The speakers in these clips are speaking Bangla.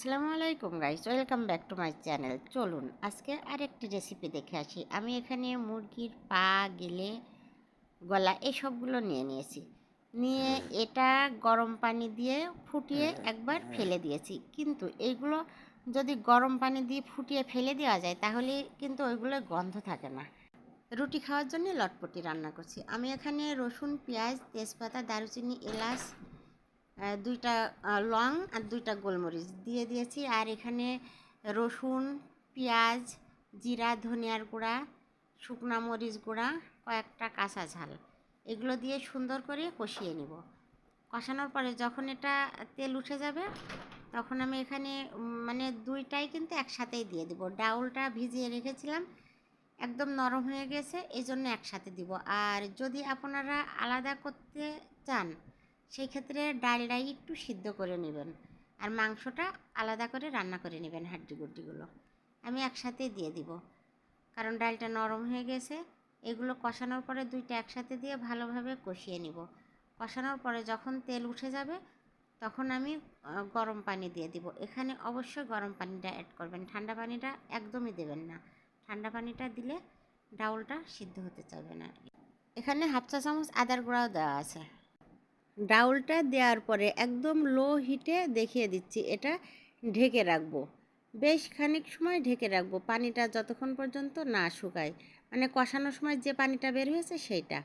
আসসালামু আলাইকুম guys welcome back to my channel চলুন আজকে আরেকটি রেসিপি দেখে আসি। আমি এখানে মুরগির পা গিলে গলা এসবগুলো নিয়ে নিয়েছি। নিয়ে এটা গরম পানি দিয়ে ফুটিয়ে একবার ফেলে দিয়েছি। কিন্তু এইগুলো যদি গরম পানি দিয়ে ফুটিয়ে ফেলে দেওয়া যায় তাহলে কিন্তু ওইগুলো গন্ধ থাকে না। রুটি খাওয়ার জন্য লটপটি রান্না করছি। আমি এখানে রসুন পেঁয়াজ তেজপাতা দারুচিনি এলাচ দুইটা লং আর দুইটা গোলমরিচ দিয়ে দিয়েছি। আর এখানে রসুন, পেঁয়াজ, জিরা, ধনিয়ার গুঁড়া, শুকনা মরিচ গুঁড়া, কয়েকটা কাঁচা ঝাল। এগুলো দিয়ে সুন্দর করে কষিয়ে নিব। কষানোর পরে যখন এটা তেল উঠে যাবে, তখন আমি এখানে মানে দুইটাই কিন্তু একসাথেই দিয়ে দিব। ডাউলটা ভিজিয়ে রেখেছিলাম, একদম নরম হয়ে গেছে এই জন্য একসাথে দিব। আর যদি আপনারা আলাদা করতে চান সেই ক্ষেত্রে ডালটা একটু সিদ্ধ করে নেবেন আর মাংসটা আলাদা করে রান্না করে নেবেন হাড্ডি গুড্ডিগুলো। আমি একসাথে দিয়ে দিব। কারণ ডালটা নরম হয়ে গেছে, এগুলো কষানোর পরে দুইটা একসাথে দিয়ে ভালোভাবে কষিয়ে নিব। কষানোর পরে যখন তেল উঠে যাবে, তখন আমি গরম পানি দিয়ে দিব। এখানে অবশ্যই গরম পানিটা অ্যাড করবেন। ঠান্ডা পানিটা একদমই দেবেন না। ঠান্ডা পানিটা দিলে ডাউলটা সিদ্ধ হতে চাইবে না। এখানে হাফ চা চামচ আদার গুঁড়াও দেওয়া আছে। ডাউলটা দেওয়ার পরে একদম লো হিটে দেখিয়ে দিচ্ছি, এটা ঢেকে রাখব। বেশ খানিক সময় ঢেকে রাখব, পানিটা যতক্ষণ পর্যন্ত না শুকায়। মানে কষানোর সময় যে পানিটা বের হয়েছে সেইটা।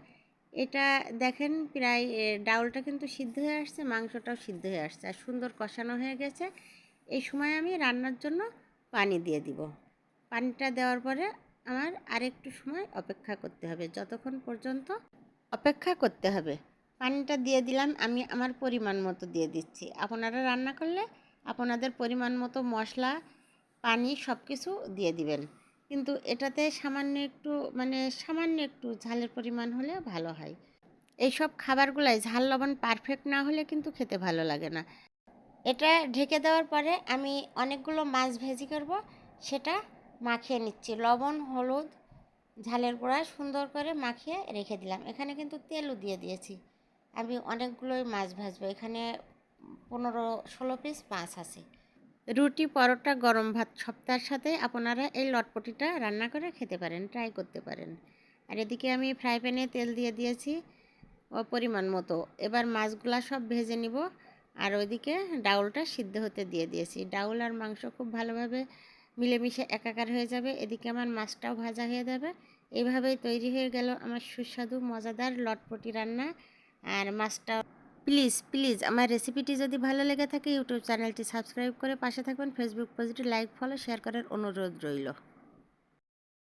এটা দেখেন প্রায় ডাউলটা কিন্তু সিদ্ধ হয়ে আসছে, মাংসটাও সিদ্ধ হয়ে আসছে। আর সুন্দর কষানো হয়ে গেছে। এই সময় আমি রান্নার জন্য পানি দিয়ে দিব। পানিটা দেওয়ার পরে আমার আরেকটু সময় অপেক্ষা করতে হবে, যতক্ষণ পর্যন্ত অপেক্ষা করতে হবে। পানিটা দিয়ে দিলাম, আমি আমার পরিমাণ মতো দিয়ে দিচ্ছি। আপনারা রান্না করলে আপনাদের পরিমাণ মতো মশলা, পানি সব কিছু দিয়ে দিবেন। কিন্তু এটাতে সামান্য একটু মানে সামান্য একটু ঝালের পরিমাণ হলে ভালো হয়। এইসব খাবারগুলাই ঝাল, লবণ পারফেক্ট না হলে কিন্তু খেতে ভালো লাগে না। এটা ঢেকে দেওয়ার পরে আমি অনেকগুলো মাছ ভেজি করব, সেটা মাখিয়ে নিচ্ছি। লবণ, হলুদ, ঝালের গুঁড়া সুন্দর করে মাখিয়ে রেখে দিলাম। এখানে কিন্তু তেলও দিয়ে দিয়েছি। আমি অনেকগুলোই মাছ ভাজবো। এখানে পনেরো, ষোলো পিস মাছ আছে। রুটি, পরোটা, গরম ভাত সপ্তাহের সাথে আপনারা এই লটপটিটা রান্না করে খেতে পারেন ট্রাই করতে পারেন। আর এদিকে আমি ফ্রাই প্যানে তেল দিয়ে দিয়েছি পরিমাণ মতো। এবার মাছগুলা সব ভেজে নিব। আর ওইদিকে ডাউলটা সিদ্ধ হতে দিয়ে দিয়েছি। ডাউল আর মাংস খুব ভালোভাবে মিলেমিশে একাকার হয়ে যাবে। এদিকে আমার মাছটাও ভাজা হয়ে যাবে। এইভাবেই তৈরি হয়ে গেল আমার সুস্বাদু, মজাদার লটপটি রান্না। আর মাছটা প্লিজ প্লিজ আমার রেসিপিটি যদি ভালো লেগে থাকে, ইউটিউব চ্যানেলটি সাবস্ক্রাইব করে পাশে থাকবেন। ফেসবুক পেজটি লাইক ফলো শেয়ার করার অনুরোধ রইল।